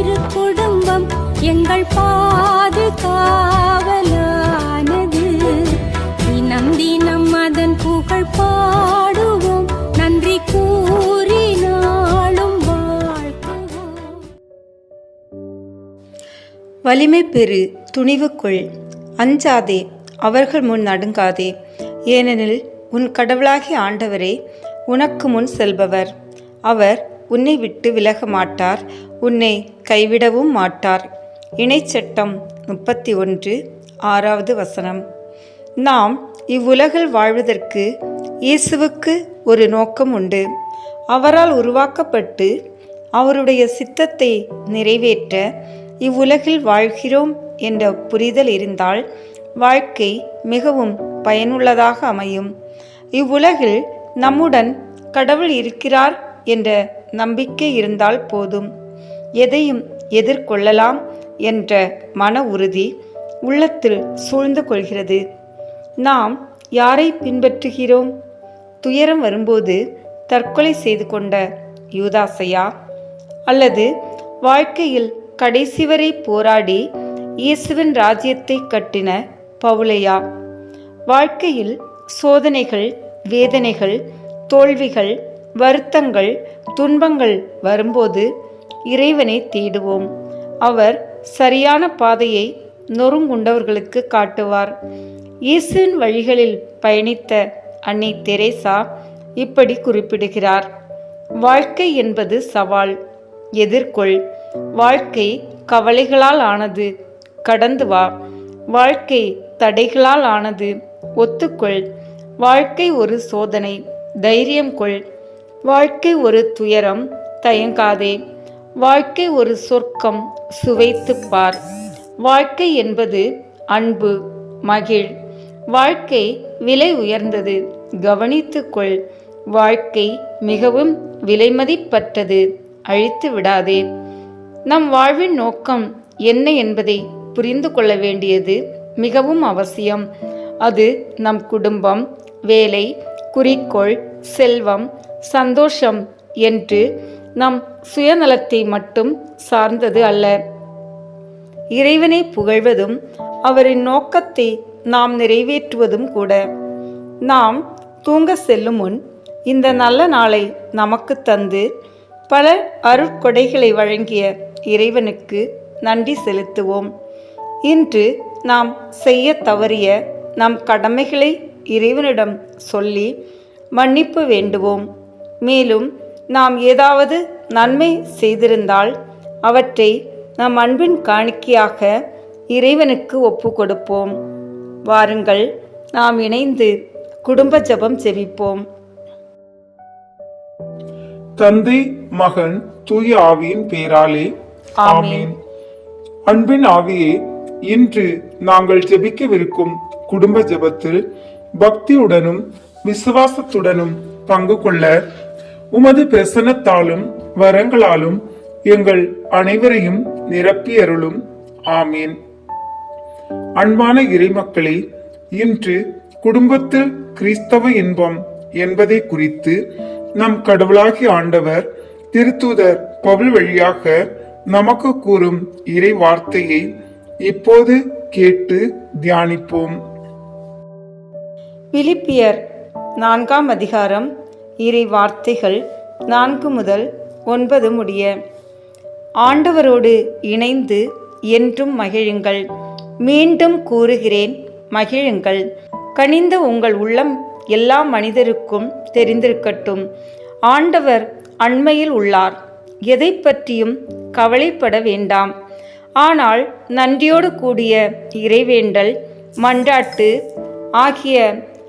திரு குடும்பம் எங்கள் பாதுகாவலானது தினம் தினம் அதன் புகழ் பாடுவோம். நன்றி கூறி நாளும் வாழ்த்துவோம். வலிமை பெறு துணிவு கொள். அஞ்சாதே அவர்கள் முன் நடுங்காதே. ஏனெனில் உன் கடவுளாகிய ஆண்டவரே உனக்கு முன் செல்பவர். அவர் உன்னை விட்டு விலக மாட்டார் உன்னை கைவிடவும் மாட்டார். இணைச்சட்டம் முப்பத்தி ஒன்று ஆறாவது வசனம். நாம் இவ்வுலகில் வாழ்வதற்கு இயேசுவுக்கு ஒரு நோக்கம் உண்டு. அவரால் உருவாக்கப்பட்டு அவருடைய சித்தத்தை நிறைவேற்ற இவ்வுலகில் வாழ்கிறோம் என்ற புரிதல் இருந்தால் வாழ்க்கை மிகவும் பயனுள்ளதாக அமையும். இவ்வுலகில் நம்முடன் கடவுள் இருக்கிறார் என்ற நம்பிக்கை இருந்தால் போதும். எதையும் எதிர்கொள்ளலாம் என்ற மன உறுதி உள்ளத்தில் சூழ்ந்து கொள்கிறது. நாம் யாரை பின்பற்றுகிறோம்? துயரம் வரும்போது தற்கொலை செய்து கொண்ட யூதாசையா? அல்லது வாழ்க்கையில் கடைசி வரை போராடி இயேசுவின் ராஜ்யத்தை கட்டின பவுலையா? வாழ்க்கையில் சோதனைகள் வேதனைகள் தோல்விகள் வருத்தங்கள் துன்பங்கள் வரும்போது இறைவனை தேடுவோம். அவர் சரியான பாதையை நொறுங்குண்டவர்களுக்கு காட்டுவார். இயேசுவின் வழிகளில் பயணித்த அன்னை தெரேசா இப்படி குறிப்பிடுகிறார். வாழ்க்கை என்பது சவால் எதிர்கொள். வாழ்க்கை கவலைகளால் ஆனது கடந்து வா. வாழ்க்கை தடைகளால் ஆனது ஒத்துக்கொள். வாழ்க்கை ஒரு சோதனை தைரியம் கொள். வாழ்க்கை ஒரு துயரம் தயங்காதே. வாழ்க்கை ஒரு சொர்க்கம் சுவைத்துப் பார். வாழ்க்கை என்பது அன்பு மகிழ். வாழ்க்கை விலை உயர்ந்தது கவனித்துக்கொள் வாழ்க்கை மிகவும் விலைமதிப்பற்றது அழித்து விடாதே. நம் வாழ்வின் நோக்கம் என்ன என்பதை புரிந்து கொள்ள வேண்டியது மிகவும் அவசியம். அது நம் குடும்பம் வேலை குறிக்கோள் செல்வம் சந்தோஷம் என்று நம் சுயநலத்தை மட்டும் சார்ந்தது அல்ல. இறைவனை புகழ்வதும் அவரின் நோக்கத்தை நாம் நிறைவேற்றுவதும் கூட. நாம் தூங்க செல்லும் முன் இந்த நல்ல நாளை நமக்கு தந்து பல அருட்கொடைகளை வழங்கிய இறைவனுக்கு நன்றி செலுத்துவோம். இன்று நாம் செய்ய தவறிய நம் கடமைகளை இறைவனிடம் சொல்லி மன்னிப்பு வேண்டுவோம். மேலும் நாம் ஏதாவது நன்மை செய்திருந்தால் அவற்றை நம் அன்பின் காணிக்கையாக இறைவனுக்கு ஒப்பு கொடுப்போம் வாருங்கள் நாம் இணைந்து குடும்ப ஜெபம் செவிப்போம் தந்தை மகன் தூய ஆவியின் பேராலே. ஆமென். அன்பின் ஆவியே இன்று நாங்கள் ஜெபிக்கவிருக்கும் குடும்ப ஜெபத்தில் பக்தியுடனும் விசுவாசத்துடனும் பங்கு கொள்ள உமது பிரசன்னத்தாலும் வரங்களாலும் எங்கள் அனைவரையும் நிரப்பி அருளும் ஆமீன். அன்பான இறைமக்களே இன்று குடும்பத்தில் கிறிஸ்தவ இன்பம் என்பதை குறித்து நம் கடவுளாகி ஆண்டவர் திருத்தூதர் பவுல் வழியாக நமக்கு கூறும் இறை வார்த்தையை இப்போது கேட்டு தியானிப்போம். பிலிப்பியர் நான்காம் அதிகாரம் இறை வார்த்தைகள் நான்கு முதல் ஒன்பது முடிய. ஆண்டவரோடு இணைந்து என்றும் மகிழுங்கள். மீண்டும் கூறுகிறேன் மகிழுங்கள். கனிந்த உங்கள் உள்ளம் எல்லா மனிதருக்கும் தெரிந்திருக்கட்டும். ஆண்டவர் அண்மையில் உள்ளார். எதை பற்றியும் கவலைப்பட வேண்டாம். ஆனால் நன்றியோடு கூடிய இறைவேண்டல் மன்றாட்டு ஆகிய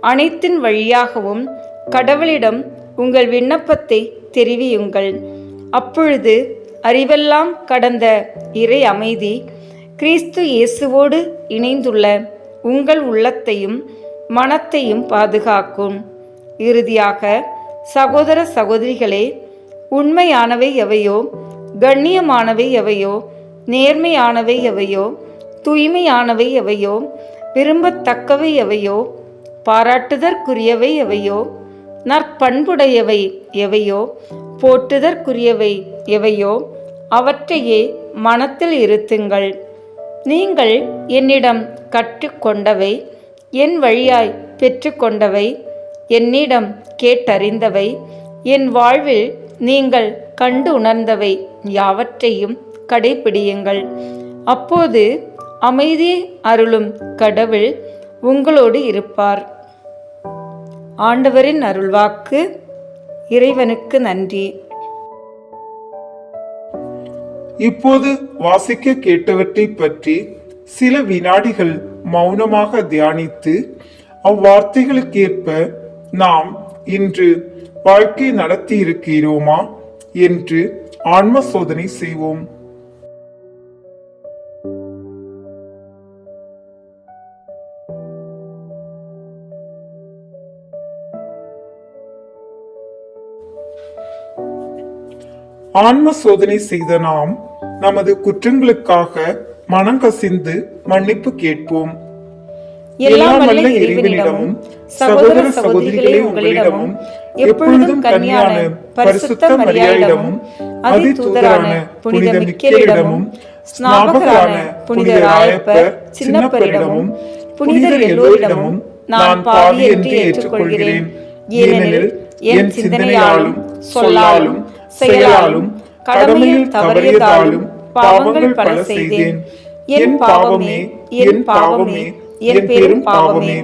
அனைத்தின் வழியாகவும் கடவுளிடம் உங்கள் விண்ணப்பத்தை தெரிவியுங்கள். அப்பொழுது அறிவெல்லாம் கடந்த இறை அமைதி கிறிஸ்து இயேசுவோடு இணைந்துள்ள உங்கள் உள்ளத்தையும் மனத்தையும் பாதுகாக்கும். இறுதியாக சகோதர சகோதரிகளே உண்மையானவை எவையோ கண்ணியமானவை எவையோ நேர்மையானவை எவையோ தூய்மையானவை எவையோ விரும்பத்தக்கவை எவையோ பாராட்டுதற்குரியவை எவையோ நற்பண்புடையவை எவையோ? போற்றுதற்குரியவை எவையோ? அவற்றையே மனத்தில் இருத்துங்கள். நீங்கள் என்னிடம் கற்றுக்கொண்டவை என் வழியாய் பெற்றுக்கொண்டவை என்னிடம் கேட்டறிந்தவை என் வாழ்வில் நீங்கள் கண்டு உணர்ந்தவை யாவற்றையும் கடைபிடியுங்கள். அப்போது அமைதி அருளும் கடவுள் உங்களோடு இருப்பார். ஆண்டவரின் அருள்வாக்கு இறைவனுக்கு நன்றி. இப்போது வாசிக்க கேட்டவற்றை பற்றி சில வினாடிகள் மௌனமாக தியானித்து அவ்வார்த்தைகளுக்கேற்ப நாம் இன்று வாழ்க்கை நடத்தி இருக்கிறோமா என்று ஆன்ம சோதனை செய்வோம். ஆன்ம சோதனை செய்த நாம் நமது குற்றங்களுக்காக மனங்கசிந்து மன்னிப்பு கேட்போம். எல்லாம் வல்ல இறைவனிடமும் சகோதர சகோதரிகளே உங்களிடமும் எப்பொழுதும் கன்னியான பரிசுத்த மரியாயிடமும் அதி தூதரான புனித மிக்கேலிடமும் ஸ்நாபகரான புனித ராயப்பர் சின்னப்பரிடமும் புனிதர் எல்லோரிடமும் நான் பாவி என்று ஏற்றுக்கொள்கிறேன். ஏனெனில் என் சிந்தனையாலும் சொல்லாலும் செயலாலும் கடமையில் தவறியதாலும் பாவங்கள் பல செய்தேன். என் பாவமே என் பாவமே என் பெரும் பாவமே.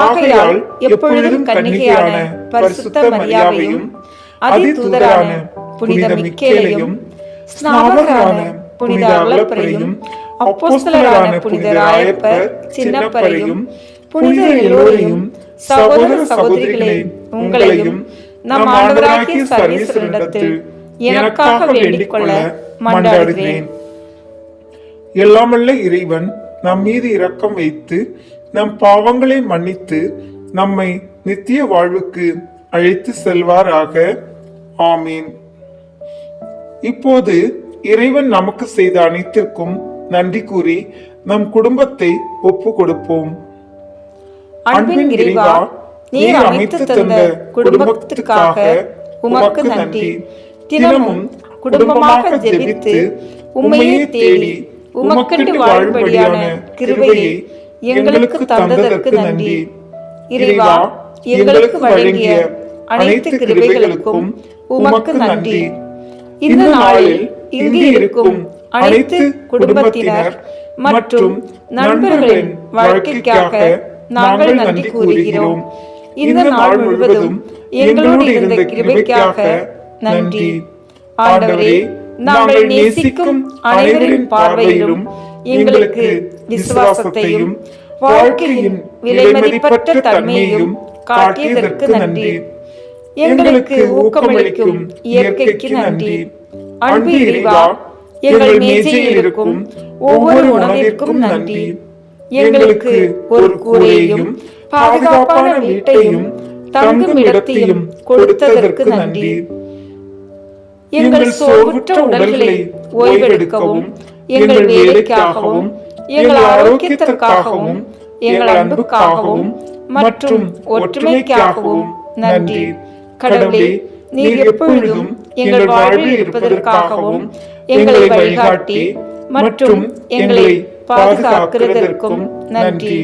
ஆகையால் எப்பொழுதும் கன்னிகையான பரிசுத்த மரியாவையும் அதி தூதரான புனித மிக்கேலையும் ஸ்நாபகரான புனித அருளப்பரையும் அப்போஸ்தலரான புனித ராயப்பர் சின்னப்பரையும் புனித எல்லோரையும் சகோதர சகோதரிகளே உங்களையும் நம் ஆண்டவராகிய சர்வீஸ்வரிடத்தில் எனக்காக வேண்டிக் கொள்ள மன்றாடுகிறேன். எல்லாமல்ல இறைவன் நம் மீது இரக்கம் வைத்து நம் பாவங்களை மன்னித்து நம்மை நித்திய வாழ்வுக்கு அழைத்து செல்வாராக. ஆமீன். இப்போது இறைவன் நமக்கு செய்த அனைத்திற்கும் நன்றி கூறி நம் குடும்பத்தை ஒப்பு கொடுப்போம் அன்பின் இறைவா நீர் அமைத்து தந்த குடும்பத்துக்காக உமக்கு நன்றி. தினமும் குடும்பமாக ஜெபித்து உம்மையே தேடி உமக்கென்று வாழும்படியான கிருபையை எங்களுக்கு தந்ததற்கு நன்றி. இறைவா எங்களுக்கு வழங்கிய அனைத்து கிருபைகளுக்கும் உமக்கு நன்றி. இந்த நாளில் இங்கு இருக்கும் அனைத்து குடும்பத்தினர் மற்றும் நண்பர்களின் வாழ்க்கைக்காக நாங்கள் நன்றி கூறுகிறோம். இந்த நாள் முழுவதும் எங்களோடு இருந்த கிருபைக்காக நன்றி. ஆண்டவரே நாங்கள் நேசிக்கும் அனைவரின் பார்வையிலும் எங்களுக்கு விசுவாசத்தையும் வாழ்க்கையின் விலைமதிப்பற்ற தன்மையையும் காட்டியதற்கு நன்றி. எங்களுக்கு ஊக்கமளிக்கும் இயற்கைக்கு நன்றி. அன்பு இறைவா எங்கள் மேஜையில் இருக்கும் ஒவ்வொரு உணவிற்கும் நன்றி. எங்களுக்கு ஒரு கூரையையும் பாதுகாப்பான வீட்டையும் தங்கும் இடத்தையும் கொடுத்ததற்கு நன்றி. எங்கள் சோர்வுற்ற உடல்களை ஓய்வெடுக்கவும் எங்கள் வேலைக்காகவும் எங்கள் ஆரோக்கியத்திற்காகவும் எங்கள் அன்புக்காகவும் மற்றும் ஒற்றுமைக்காகவும் நன்றி. கடவுளே நீர் எப்பொழுதும் எங்கள் வாழ்வில் இருப்பதற்காகவும் எங்களை வழிகாட்டி மற்றும் எங்களை பாதுகாக்கிறதற்கும் நன்றி.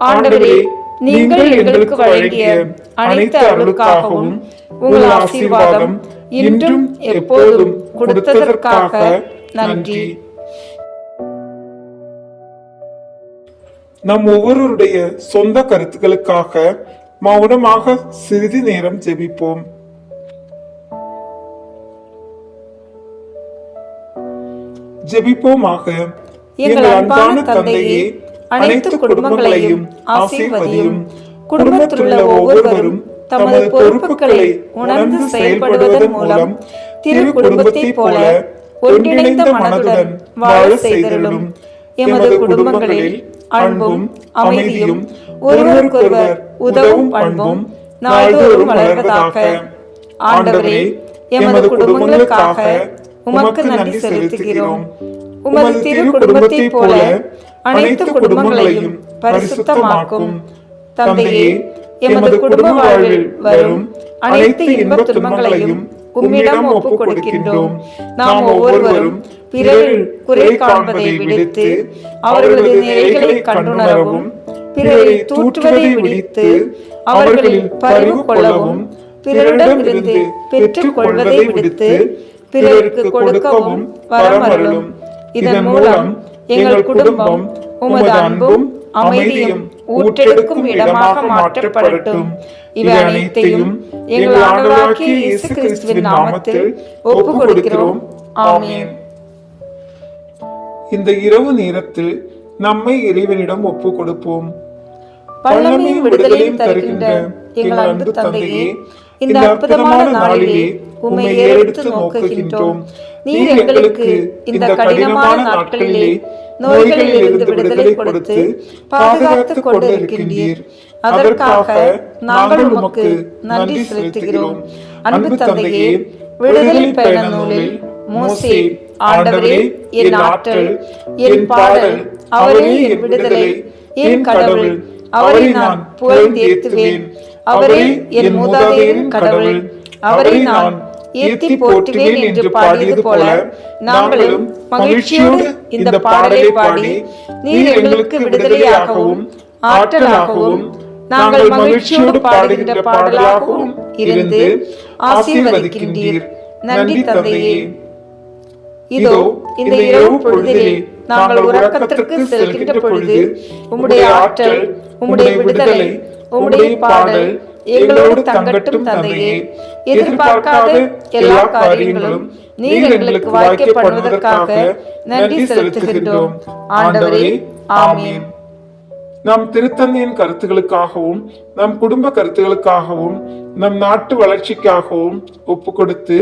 ஆண்டவரே நீங்கள் எங்களுக்கு வழங்கிய அனைத்து அருளுக்காகவும் உங்கள் ஆசீர்வாதம் இன்றும் எப்போதும் கொடுத்ததற்காக நன்றி. நம் ஒவ்வொருவருடைய சொந்த கருத்துக்களுக்காக மௌனமாக சிறிது நேரம் ஜெபிப்போம். ஜெபிப்போமாக. எங்கள் அன்பான தந்தையே அனைத்து குடும்பங்களையும் ஆசீர்வதியும் குடும்பத்தில் உள்ள ஒவ்வொருவரும் தமது பொறுப்புகளை உணர்ந்து செயல்படுவதன் மூலம் திரு குடும்பத்தைப் போல ஒன்றிணைந்த மனதுடன் வாழ செய்தருளும். எமது குடும்பங்களில் அன்பும் அமைதியும் ஒருவருக்கொருவர் உதவும் பண்பும் நாள்தோறும் வளர்வதாக. ஆண்டவரே எமது குடும்பங்களுக்காக உமக்கு நன்றி செலுத்துகிறோம். உமது திரு குடும்பத்தைப் போல அனைத்து குடும்பங்களையும் பரிசுத்தமாக்கும். தந்தையே எமது குடும்ப வாழ்வில் வரும் அனைத்து இன்பத் துன்பங்களையும் உம்மிடம் ஒப்புக் கொடுக்கின்றோம். நாம் ஒவ்வொருவரும் பிறரில் குறை காண்பதை விடுத்து அவர்களது நிறைகளை கண்டுணரவும் பிறரை தூற்றுவதை விடுத்து அவர்களில் பரிவு கொள்ளவும் பிறரிடமிருந்து பெற்றுக் கொள்வதை விடுத்து பிறருக்கு கொடுக்கவும் வரமருளும் இதன் மூலம் எங்கள் குடும்பம் உமது அன்பும் அமைதியும் ஊற்றெடுக்கும் இடமாக மாற்றப்படட்டும். இவை அனைத்தையும் எங்கள் ஆண்டவராகிய இயேசு கிறிஸ்துவின் நாமத்தில் ஒப்புக் கொடுக்கிறோம் ஆமென். இந்த இரவு நேரத்தில் நம்மை இறைவனிடம் ஒப்பு கொடுப்போம் பல்லமையும் விடுதலையும் தருகின்ற எங்கள் அன்பு தந்தையே இந்த அற்புதமான நாளிலே உம்மை ஏறெடுத்து நோக்குகின்றோம். நீர் எங்களுக்கு இந்த கடினமான நாட்களிலே நோய்களில் இருந்து விடுதலை கொடுத்து பாதுகாத்துக் கொண்டிருக்கின்றீர். அதற்காக நாங்கள் உமக்கு நன்றி செலுத்துகிறோம். அன்பு தந்தையே விடுதலை பயண நூலில் மோசே ஆண்டவரே என் ஆற்றல் என் பாடல் அவரே என் விடுதலை என் கடவுள் அவரை நான் புகழ்ந்தேத்துவேன் அவரே என் மூதாதையரின் கடவுள். அவரை நான் ஏத்தி போற்றுவேன் என்று பாடியது போல நாங்களும் மகிழ்ச்சியோடு இந்த பாடலை பாடி நீர் எங்களுக்கு விடுதலையாகவும் ஆற்றலாகவும் நாங்கள் மகிழ்ச்சியோடு பாடுகின்ற பாடலாகவும் இருந்து ஆசீர்வதிக்கின்றீர். நன்றி தந்தையே. இதோ இந்த இரவு பொழுதிலே நாங்கள் உறக்கத்திற்கு செல்கின்ற பொழுது உம்முடைய ஆற்றல் உம்முடைய விடுதலை உம்முடைய பாடல் எங்களோடு தங்கட்டும் தந்தையே. எதிர்பார்க்காத எல்லா காரியங்களும் நீர் எங்களுக்கு வாய்க்கப்படுவதற்காக நன்றி செலுத்துகின்றோம். ஆண்டவரே ஆமென். நம் திருத்தந்தையின் கருத்துகளுக்காகவும் நம் குடும்ப கருத்துகளுக்காகவும் நம் நாட்டு வளர்ச்சிக்காகவும் ஒப்பு கொடுத்து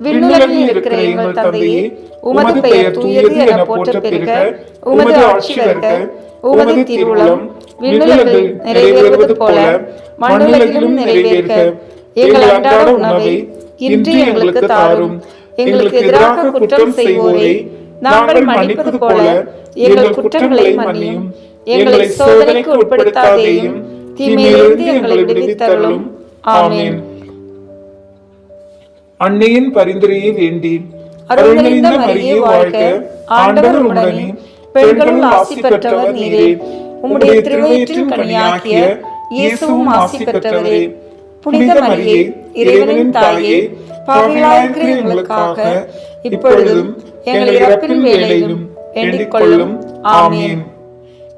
விண்ணுலகில் இருக்கிற எங்கள் தந்தையே உமது பெயர் தூயது என போற்ற பெருக உமது ஆட்சி வருக. உமது திருவுளம். விண்ணுலகில் நிறைவேறுவது போல. மண்ணுலகிலும் நிறைவேறுக எங்கள் அன்றாட உணவை இன்று எங்களுக்கு தாரும். எங்களுக்கு எதிராக குற்றம் செய்வோரை நாங்கள் மன்னிப்பது போல எங்கள் குற்றங்களை மன்னியும். எங்களை சோதனைக்கு உட்படுத்தாதேயும் தீமையிலிருந்து எங்களை விடுவித்தருளும். ஆமென். அன்னையின் பரிந்துரையை வேண்டி அருள் நிறைந்த மரியே வாழ்க. ஆண்டவர் உடனே பெண்களுள் ஆசி பெற்றவர் நீரே. உம்முடைய திருவயிற்றின் கனியாகிய இயேசுவும் ஆசி பெற்றவரே புனித மரியே இறைவனின் தாயே பாவிகளாயிருக்கிற எங்களுக்காக இப்பொழுதும் எங்கள் இறப்பின் வேளையிலும் வேண்டிக் கொள்ளும் ஆமென்.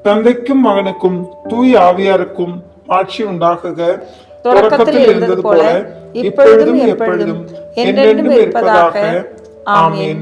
தந்தைக்கும் மகனுக்கும் தூய் ஆவியாருக்கும் ஆட்சி உண்டாகுக. தொடக்கத்தில் இருந்தது போல இப்பொழுதும் எப்பொழுதும் என்றென்றும் இருப்பதாக. ஆமென்.